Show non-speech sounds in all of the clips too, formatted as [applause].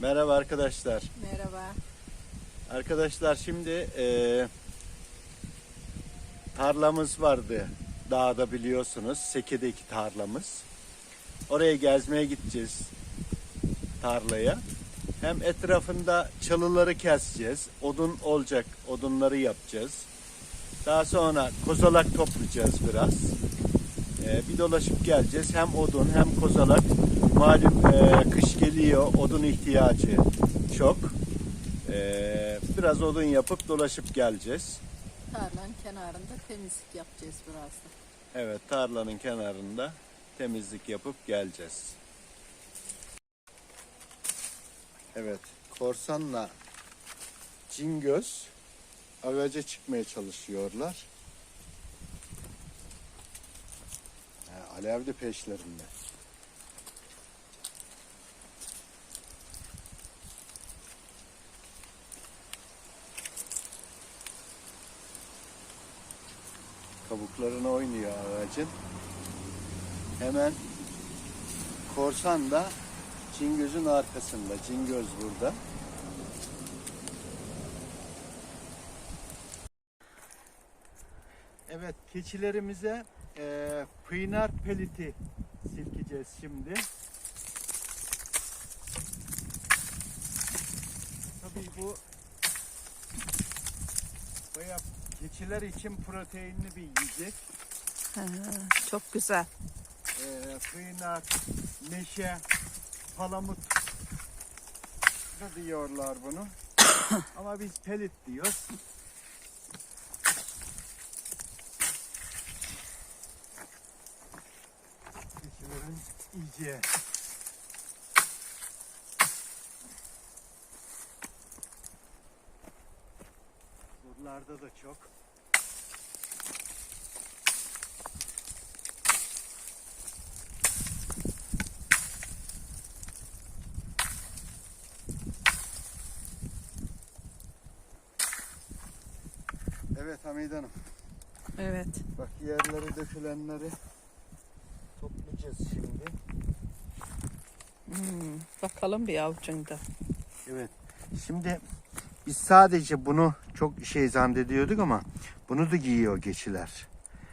Merhaba arkadaşlar. Merhaba. Arkadaşlar şimdi eee, tarlamız vardı. Dağda biliyorsunuz. Seki'deki tarlamız. Oraya gezmeye gideceğiz tarlaya. Hem etrafında çalıları keseceğiz. Odun olacak. Odunları yapacağız. Daha sonra kozalak toplayacağız biraz. Eee, bir dolaşıp geleceğiz. Hem odun hem kozalak. Malum eee, kış geliyor. Odun ihtiyacı çok. Ee, biraz odun yapıp dolaşıp geleceğiz. Tarlanın kenarında temizlik yapacağız biraz da. Evet tarlanın kenarında temizlik yapıp geleceğiz. Evet korsanla cingöz ağaca çıkmaya çalışıyorlar. Ha, Alev de peşlerinde. Kabuklarına oynuyor ağacın. Hemen korsan da Cingöz'ün arkasında. Cingöz burada. Evet, keçilerimize eee pınar peliti silkeceğiz şimdi. Tabii bu bayağı keçiler için proteinli bir yiyecek. çok güzel. Ee, pınar, meşe, palamut da diyorlar bunu. [coughs] Ama biz pelit diyoruz. Keçilerin iyice Buralarda da çok. Evet Hamide Hanım. Evet. Bak yerlere dökülenleri toplayacağız şimdi. Hmm, bakalım bir avucunda. Evet. Şimdi biz sadece bunu çok şey zannediyorduk ama bunu da giyiyor geçiler.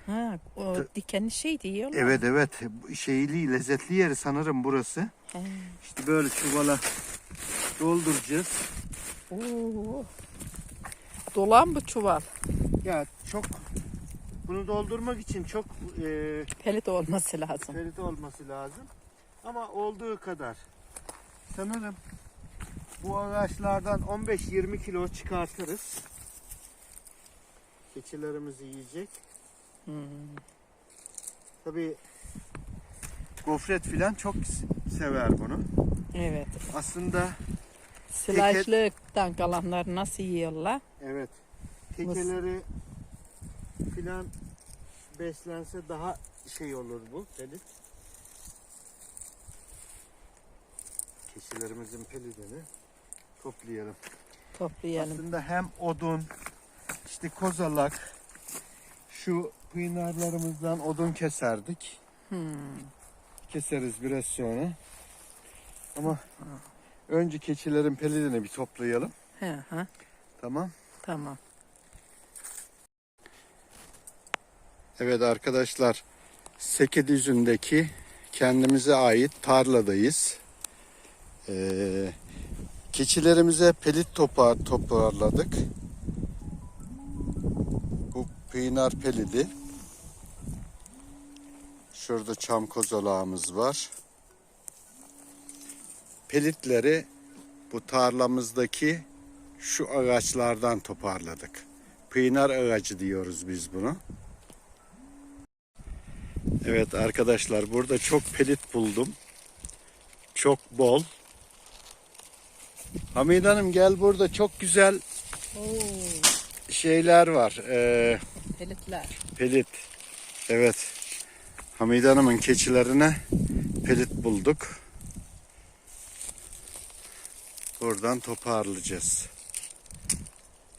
Ha, o dikenli şey diyorlar. Evet evet. Şeyli lezzetli yeri sanırım burası. He. İşte böyle çuvala dolduracağız. Oo. Dolan bu çuval. Ya çok bunu doldurmak için çok e, Pelit olması lazım. ferit olması lazım. Ama olduğu kadar. Sanırım bu ağaçlardan 15-20 kilo çıkartırız. Keçilerimiz yiyecek. Hmm. Tabii gofret filan çok sever bunu. Evet. Aslında Silajlıktan kalanları nasıl yiyorlar? evet tekeleri filan beslense daha şey olur bu pelit. Keçilerimizin pelidini toplayalım. Toplayalım. Aslında hem odun, işte kozalak, şu pınarlarımızdan odun keserdik. Hmm. Keseriz biraz sonra. Ama önce keçilerin pelidini bir toplayalım. He, ha, Tamam. tamam. Evet arkadaşlar, Sekedüzü'ndeki kendimize ait tarladayız. Ee, keçilerimize pelit topa toparladık. Bu pınar pelidi. Şurada çam kozalağımız var. Pelitleri bu tarlamızdaki şu ağaçlardan toparladık. Pınar ağacı diyoruz biz bunu. Evet arkadaşlar burada çok pelit buldum. Çok bol. Hamid Hanım gel burada çok güzel Oo, şeyler var. Ee, pelitler. pelit. Evet. Hamid Hanım'ın keçilerine pelit bulduk. Buradan toparlayacağız.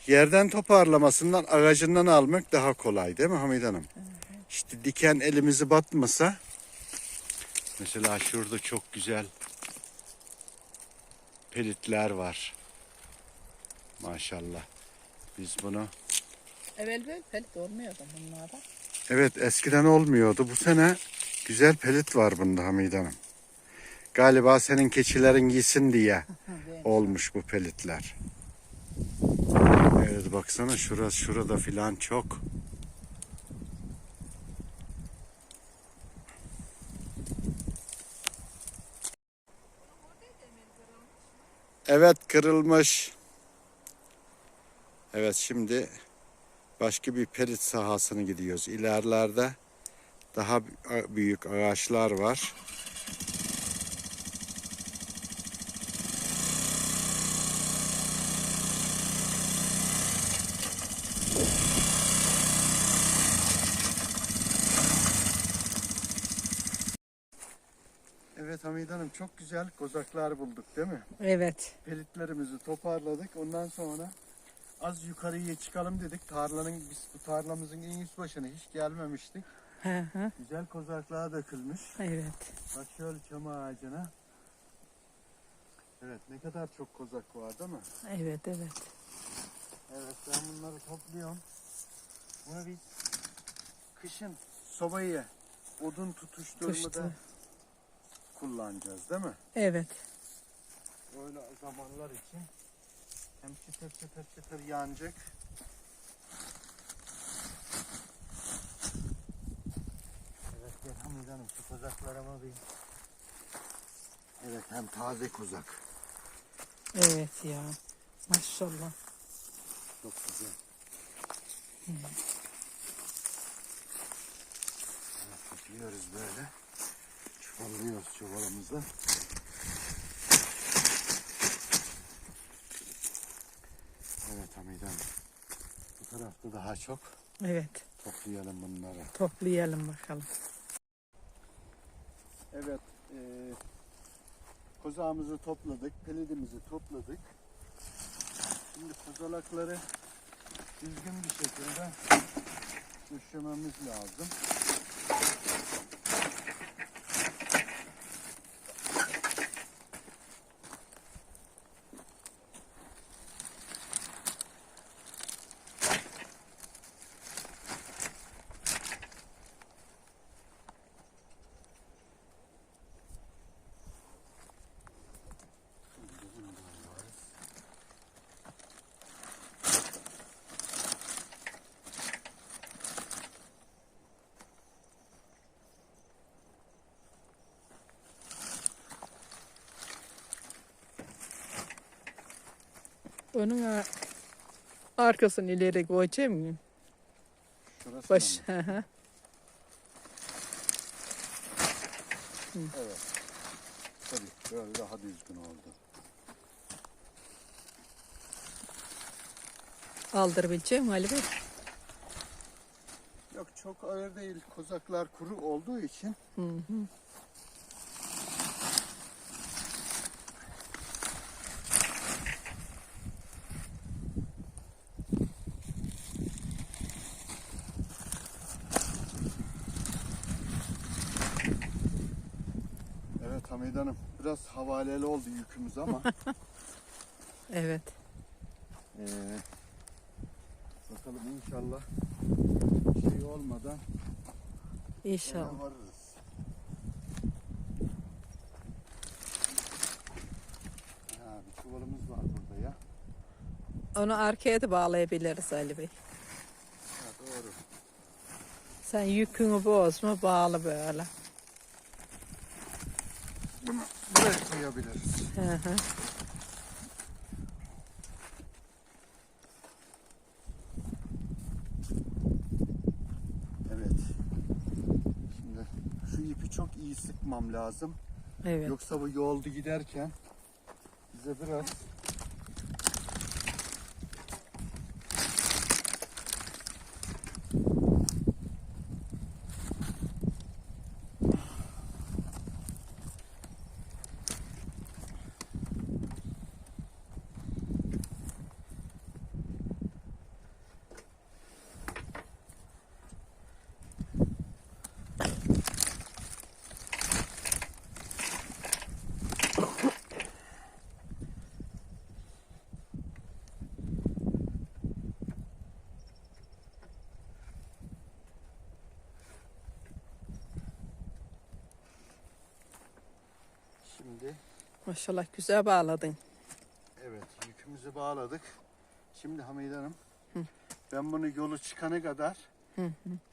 Yerden toparlamasından ağacından almak daha kolay değil mi Hamid Hanım? İşte diken elimizi batmasa mesela şurada çok güzel pelitler var. Maşallah. Biz bunu Evvel böyle pelit olmuyordu bunlarda. Evet eskiden olmuyordu. Bu sene güzel pelit var bunda Hamid Hanım. Galiba senin keçilerin giysin diye [laughs] olmuş bu pelitler. Evet baksana şurası şurada filan çok. Evet kırılmış. Evet şimdi başka bir perit sahasını gidiyoruz. İlerlerde daha büyük ağaçlar var. Evet Hamid Hanım çok güzel kozaklar bulduk değil mi? Evet. Pelitlerimizi toparladık. Ondan sonra az yukarıya çıkalım dedik. Tarlanın biz bu tarlamızın en üst başına hiç gelmemiştik. Hı hı. Güzel kozaklığa dökülmüş. Evet. Bak şöyle çam ağacına. Evet ne kadar çok kozak var değil mi? Evet evet. Evet ben bunları topluyorum. Bunu biz kışın sobayı odun tutuşturmada Kıştı. Kullanacağız değil mi? Evet. Öyle zamanlar için hem çıtır çıtır çıtır yanacak. Evet gel Hamid Hanım şu kozaklarıma bir Evet hem taze kozak. Evet ya. Maşallah. Çok güzel. Evet, topluyoruz böyle. Çuvallıyoruz çuvalımızı. Evet Hamid Hanım. Bu tarafta daha çok Evet. toplayalım bunları. Toplayalım bakalım. Evet. E, kozağımızı topladık. Pelidimizi topladık. Şimdi kozalakları düzgün bir şekilde döşememiz lazım. Onun arkasını ileri koyacağım mı? Şurası Baş. Hı hı. Evet. Tabii böyle daha düzgün oldu. Aldırabileceğim Ali Bey. Yok çok ağır değil. Kozaklar kuru olduğu için Hı hı. Evet Hamid Hanım biraz havaleli oldu yükümüz ama [laughs] Evet. eee, bakalım inşallah şey olmadan İnşallah. varırız. Ha, bir çuvalımız var burada ya. Onu arkaya da bağlayabiliriz Ali Bey. Ha, doğru. Sen yükünü bozma bağlı böyle. Bunu buraya koyabiliriz. Hı hı. Evet. Şimdi şu ipi çok iyi sıkmam lazım. Evet. Yoksa bu yolda giderken bize biraz Maşallah güzel bağladın. Evet yükümüzü bağladık. Şimdi Hamide Hanım ben bunu yolu çıkana kadar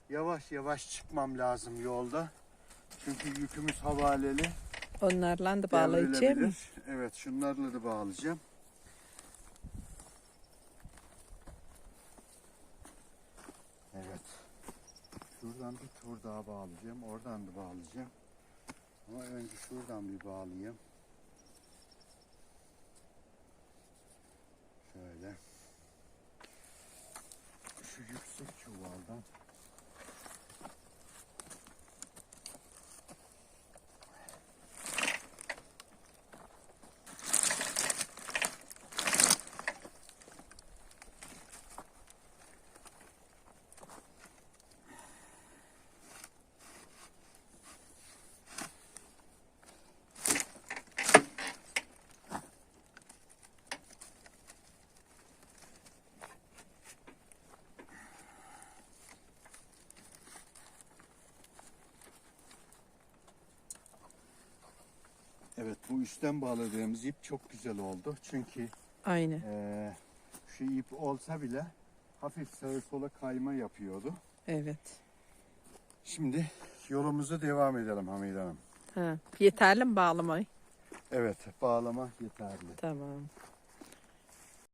yavaş yavaş çıkmam lazım yolda. Çünkü yükümüz havaleli. Onlarla da bağlayacağım. Evet şunlarla da bağlayacağım. Evet. Şuradan bir tur daha bağlayacağım. Oradan da bağlayacağım. Ama önce şuradan bir bağlayayım. Şöyle. Şu yüksek çuvaldan. Evet bu üstten bağladığımız ip çok güzel oldu. Çünkü Aynen. eee, şu ip olsa bile hafif sağa sola kayma yapıyordu. Evet. Şimdi yolumuza devam edelim Hamide Hanım. Ha, yeterli mi bağlamayı? Evet bağlama yeterli. Tamam.